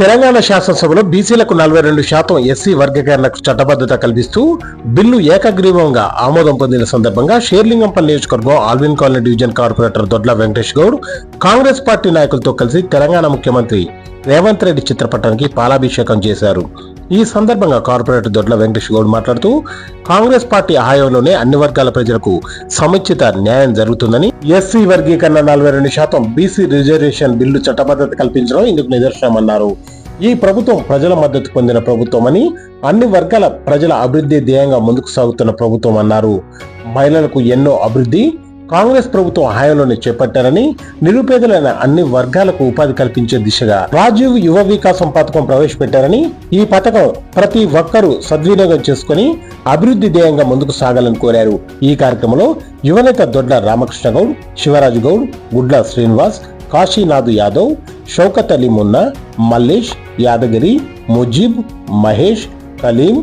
తెలంగాణ శాసనసభలో బీసీలకు నలభై రెండు శాతం ఎస్సీ వర్గీకరణకు చట్టబద్ధత కల్పిస్తూ బిల్లు ఏకగ్రీవంగా ఆమోదం పొందిన సందర్భంగా షేర్లింగంపల్లి నియోజకవర్గం Alwin colony division corporator Dodla Venkatesh Goud Congress party నాయకులతో కలిసి తెలంగాణ ముఖ్యమంత్రి రేవంత్ రెడ్డి చిత్రపటానికి పాలాభిషేకం చేశారు. ఈ సందర్భంగా కార్పొరేటర్ దొడ్ల వెంకటేష్ గౌడ్ మాట్లాడుతూ కాంగ్రెస్ పార్టీ హయాంలోనే అన్ని వర్గాల ప్రజలకు సముచిత న్యాయం జరుగుతుందని ఎస్సీ వర్గీకరణ నలభై రెండు శాతం బీసీ రిజర్వేషన్ బిల్లు చట్టబద్ధత కల్పించడం ఇందుకు నిదర్శనమన్నారు. ఈ ప్రభుత్వం ప్రజల మద్దతు పొందిన ప్రభుత్వం అని అన్ని వర్గాల ప్రజల అభివృద్ధి ధ్యేయంగా ముందుకు సాగుతున్న ప్రభుత్వం అన్నారు. మహిళలకు ఎన్నో అభివృద్ధి కాంగ్రెస్ ప్రభుత్వం హయాంలోనే చేపట్టారని నిరుపేదలైన అన్ని వర్గాలకు ఉపాధి కల్పించే దిశగా రాజీవ్ యువ వికాసం పథకం ప్రవేశపెట్టారని ఈ పథకం ప్రతి ఒక్కరూ సద్వినియోగం చేసుకుని అభివృద్ధి ధ్యేయంగా ముందుకు సాగాలని కోరారు. ఈ కార్యక్రమంలో యువనేత దొడ్ల రామకృష్ణ గౌడ్ శివరాజు గౌడ్ గుడ్ల శ్రీనివాస్ కాశీనాథ్ యాదవ్ షౌకత్ అలీ మున్నా మల్లేష్ యాదగిరి ముజీబ్ మహేష్ కలీం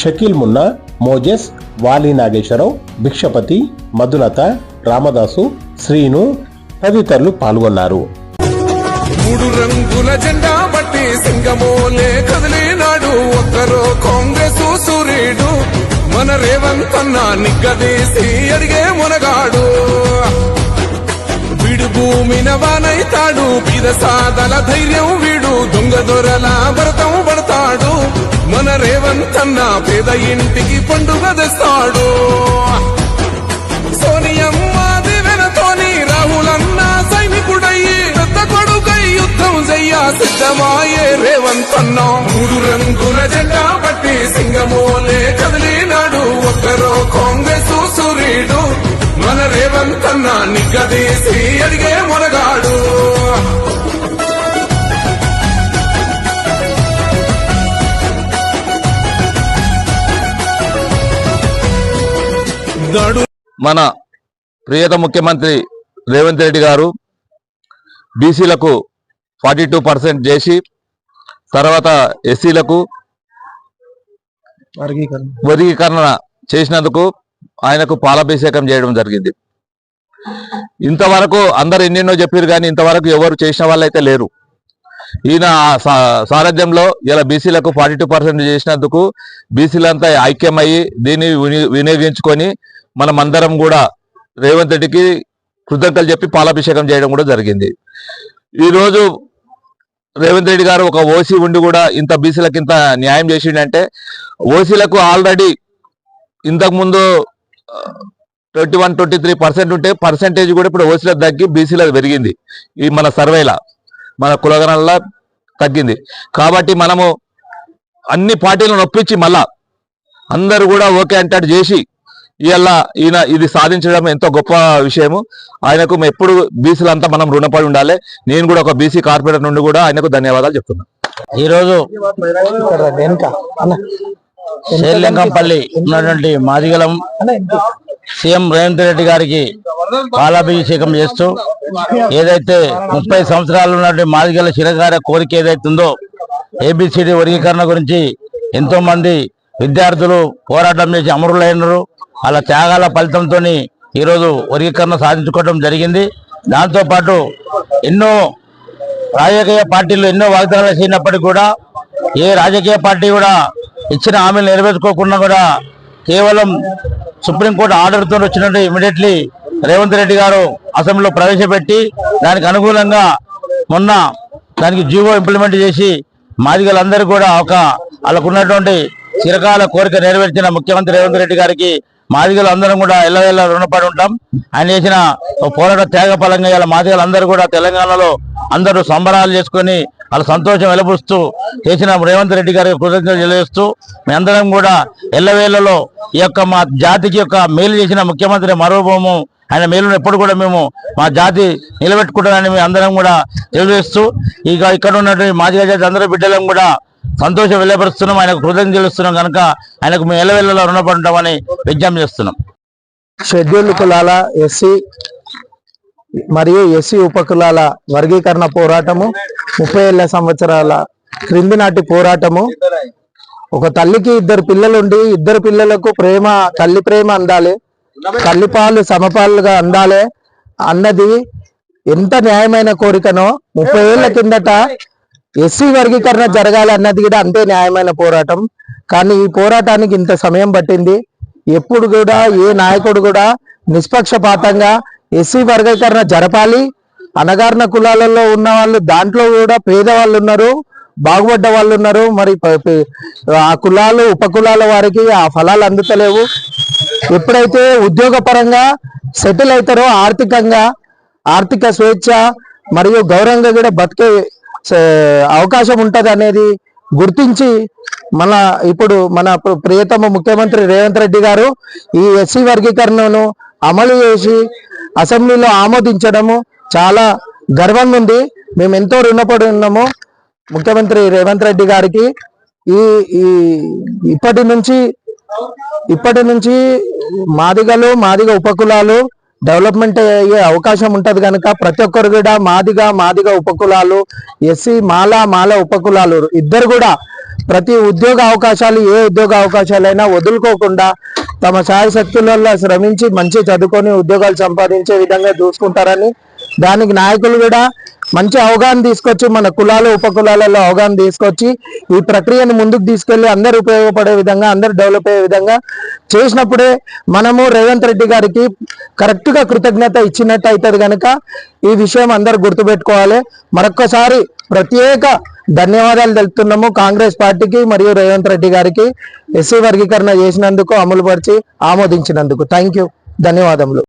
షకీల్ మున్నా మోజెస్ వాలి నాగేశ్వరరావు భిక్షపతి మధులత రామదాసు శ్రీను తదితరులు పాల్గొన్నారు. మూడు రంగుల జెండా బట్టి సింగమోలే కదిలినాడు. ఒక్కరో కాంగ్రెస్ సూర్యుడు మన రేవంత్ అన్న నిగ్గదీసి అడిగే మునగాడు. వీడు భూమిన బీద సాదల ధైర్యం వీడు. దొంగ దొరల భరతం పడతాడు. మన రేవంత్ అన్న పేద ఇంటికి పండుగ తెస్తాడు. సోనియమ్మ దివెనతోని రాహులన్న సైనికుడయ్యి పెద్ద కొడుకై యుద్ధం చెయ్య సిద్ధమాయే రేవంత్ అన్న. మూడు రంగుల జెండా పట్టి సింగమోలే కదిలినాడు. ఒక్కరో కాంగ్రెస్ సూర్యుడు మన రేవంత్ అన్న నిగ్గదీసి అడిగే మొరగ నడు మన ప్రియత ముఖ్యమంత్రి రేవంత్ రెడ్డి గారు బీసీలకు ఫార్టీ టూ పర్సెంట్ చేసి తర్వాత ఎస్సీలకు వర్గీకరణ. చేసినందుకు ఆయనకు పాలాభిషేకం చేయడం జరిగింది. ఇంతవరకు అందరు ఎన్నెన్నో చెప్పారు కానీ ఇంతవరకు ఎవరు చేసిన వాళ్ళైతే లేరు. ఈయన సారథ్యంలో ఇలా బీసీలకు ఫార్టీ టూ పర్సెంట్ చేసినందుకు బీసీలంతా ఐక్యమయ్యి దీన్ని విని- వినియోగించుకొని మనం అందరం కూడా రేవంత్ రెడ్డికి కృతజ్ఞతలు చెప్పి పాలాభిషేకం చేయడం కూడా జరిగింది. ఈరోజు రేవంత్ రెడ్డి గారు ఒక ఓసీ ఉండి కూడా ఇంత బీసీలకు ఇంత న్యాయం చేసిండంటే ఓసీలకు ఆల్రెడీ ఇంతకుముందు twenty one twenty three percent ఉంటే పర్సెంటేజ్ కూడా ఇప్పుడు ఓసీలకు తగ్గి బీసీలకు పెరిగింది. ఈ మన సర్వేలా మన కులగణంలో తగ్గింది. కాబట్టి మనము అన్ని పార్టీలను ఒప్పించి మళ్ళా అందరూ కూడా ఓకే అంటాడు చేసి ఇవాళ ఈయన ఇది సాధించడం ఎంతో గొప్ప విషయము. ఆయనకు ఎప్పుడు బీసీలంతా మనం రుణపడి ఉండాలి. నేను కూడా ఒక బీసీ కార్పొరేటర్ నుండి కూడా ఆయనకు ధన్యవాదాలు చెప్తున్నాను ఈరోజు శ్రీలింగంపల్లి ఉన్నటువంటి మాదిగలం సీఎం రేవంత్ రెడ్డి గారికి పాలాభిషేకం చేస్తూ ఏదైతే ముప్పై సంవత్సరాలు ఉన్నటువంటి మాదిగల చిరకార కోరిక ఏదైతుందో ఉందో ఏబిసిడి వర్గీకరణ గురించి ఎంతో మంది విద్యార్థులు పోరాటం చేసి అమరులైనరు. అలా త్యాగాల ఫలితంతో ఈరోజు వర్గీకరణ సాధించుకోవడం జరిగింది. దాంతోపాటు ఎన్నో రాజకీయ పార్టీలు ఎన్నో వాగ్దానాలు చేసినప్పటికీ కూడా ఏ రాజకీయ పార్టీ కూడా ఇచ్చిన హామీలు నెరవేర్చుకోకుండా కూడా కేవలం సుప్రీంకోర్టు ఆర్డర్తో వచ్చినట్టు ఇమీడియట్లీ రేవంత్ రెడ్డి గారు అసెంబ్లీలో ప్రవేశపెట్టి దానికి అనుకూలంగా మొన్న దానికి జీవో ఇంప్లిమెంట్ చేసి మాదిగలందరూ కూడా ఒక వాళ్ళకున్నటువంటి చిరకాల కోరిక నెరవేర్చిన ముఖ్యమంత్రి రేవంత్ రెడ్డి గారికి మాదిగలు అందరం కూడా ఎల్లవెల్ల రుణపడి ఉంటాం. ఆయన చేసిన పోరాట త్యాగ ఫలంగా ఇలా మాదిగలు అందరూ కూడా తెలంగాణలో అందరూ సంబరాలు చేసుకొని వాళ్ళ సంతోషం వెలబుస్తూ చేసిన రేవంత్ రెడ్డి గారికి కృతజ్ఞతలు తెలియజేస్తూ మీ అందరం కూడా ఎల్లవేళ్ళలో ఈ యొక్క మా జాతికి యొక్క మేలు చేసిన ముఖ్యమంత్రి మరోభూము ఆయన మేలును ఎప్పుడు కూడా మేము మా జాతి నిలబెట్టుకుంటామని మేము అందరం కూడా తెలియజేస్తూ ఇక ఇక్కడ ఉన్నటువంటి మాదిగ జాతి అందరూ బిడ్డలం కూడా సంతోషం వెళ్ళపరుస్తున్నాం ఆయనకు కృతజ్ఞతలు తెలుస్తున్నాం కనుక ఆయనకు మేము ఎల్లవెల్లలో రుణపడి విజ్ఞప్తి చేస్తున్నాం. షెడ్యూల్ కులాల ఎస్సీ మరియు ఎస్సీ ఉపకులాల వర్గీకరణ పోరాటము ముప్పై ఏళ్ళ సంవత్సరాల క్రింది నాటి పోరాటము. ఒక తల్లికి ఇద్దరు పిల్లలుండి ఇద్దరు పిల్లలకు ప్రేమ తల్లి ప్రేమ అందాలి. తల్లి పాలు సమపాలుగా అందాలి. అన్నది ఎంత న్యాయమైన కోరికనో ముప్పై ఏళ్ళ కిందట ఎస్సీ వర్గీకరణ జరగాలి అన్నది కూడా అంతే న్యాయమైన పోరాటం. కానీ ఈ పోరాటానికి ఇంత సమయం పట్టింది. ఎప్పుడు కూడా ఏ నాయకుడు కూడా నిష్పక్షపాతంగా ఎస్సీ వర్గీకరణ జరపాలి. అనగారిన కులాలలో ఉన్న వాళ్ళు దాంట్లో కూడా పేదవాళ్ళు ఉన్నారు బాగుపడ్డ వాళ్ళు ఉన్నారు. మరి ఆ కులాలు ఉపకులాల వారికి ఆ ఫలాలు అందుతలేవు. ఎప్పుడైతే ఉద్యోగపరంగా సెటిల్ అవుతారో ఆర్థికంగా ఆర్థిక స్వేచ్ఛ మరియు గౌరవంగా కూడా బతికే అవకాశం ఉంటుంది అనేది గుర్తించి మన ఇప్పుడు మన ప్ర- ప్రియతమ ముఖ్యమంత్రి రేవంత్ రెడ్డి గారు ఈ ఎస్సీ వర్గీకరణను అమలు చేసి అసెంబ్లీలో ఆమోదించడము చాలా గర్వంగా ఉంది. మేము ఎంతో రుణపడి ఉన్నాము ముఖ్యమంత్రి రేవంత్ రెడ్డి గారికి. ఈ ఈ ఇప్పటి నుంచి ఇప్పటి నుంచి మాదిగలు మాదిగ ఉపకులాలు డెవలప్మెంట్ అయ్యే అవకాశం ఉంటది కనుక ప్రతి ఒక్కరు కూడా మాదిగా మాదిగా ఉపకులాలు ఎస్సీ మాల మాల ఉపకులాలు ఇద్దరు కూడా ప్రతి ఉద్యోగ అవకాశాలు ఏ ఉద్యోగ అవకాశాలైనా వదులుకోకుండా తమ సాయశక్తులలో శ్రమించి మంచి చదువుకొని ఉద్యోగాలు సంపాదించే విధంగా చూసుకుంటారని దానికి నాయకులు కూడా మంచి అవగాహన తీసుకొచ్చి మన కులాలు ఉపకులాలలో అవగాహన తీసుకొచ్చి ఈ ప్రక్రియను ముందుకు తీసుకెళ్ళి అందరు ఉపయోగపడే విధంగా అందరు డెవలప్ అయ్యే విధంగా చేసినప్పుడే మనము రేవంత్ రెడ్డి గారికి కరెక్ట్గా కృతజ్ఞత ఇచ్చినట్టు అవుతుంది కనుక ఈ విషయం అందరు గుర్తుపెట్టుకోవాలి. మరొక్కసారి ప్రత్యేక ధన్యవాదాలు తెలుపుతున్నాము కాంగ్రెస్ పార్టీకి మరియు రేవంత్ రెడ్డి గారికి. ఎస్సీ వర్గీకరణ చేసినందుకు అమలుపరిచి ఆమోదించినందుకు. థ్యాంక్ యూ ధన్యవాదములు.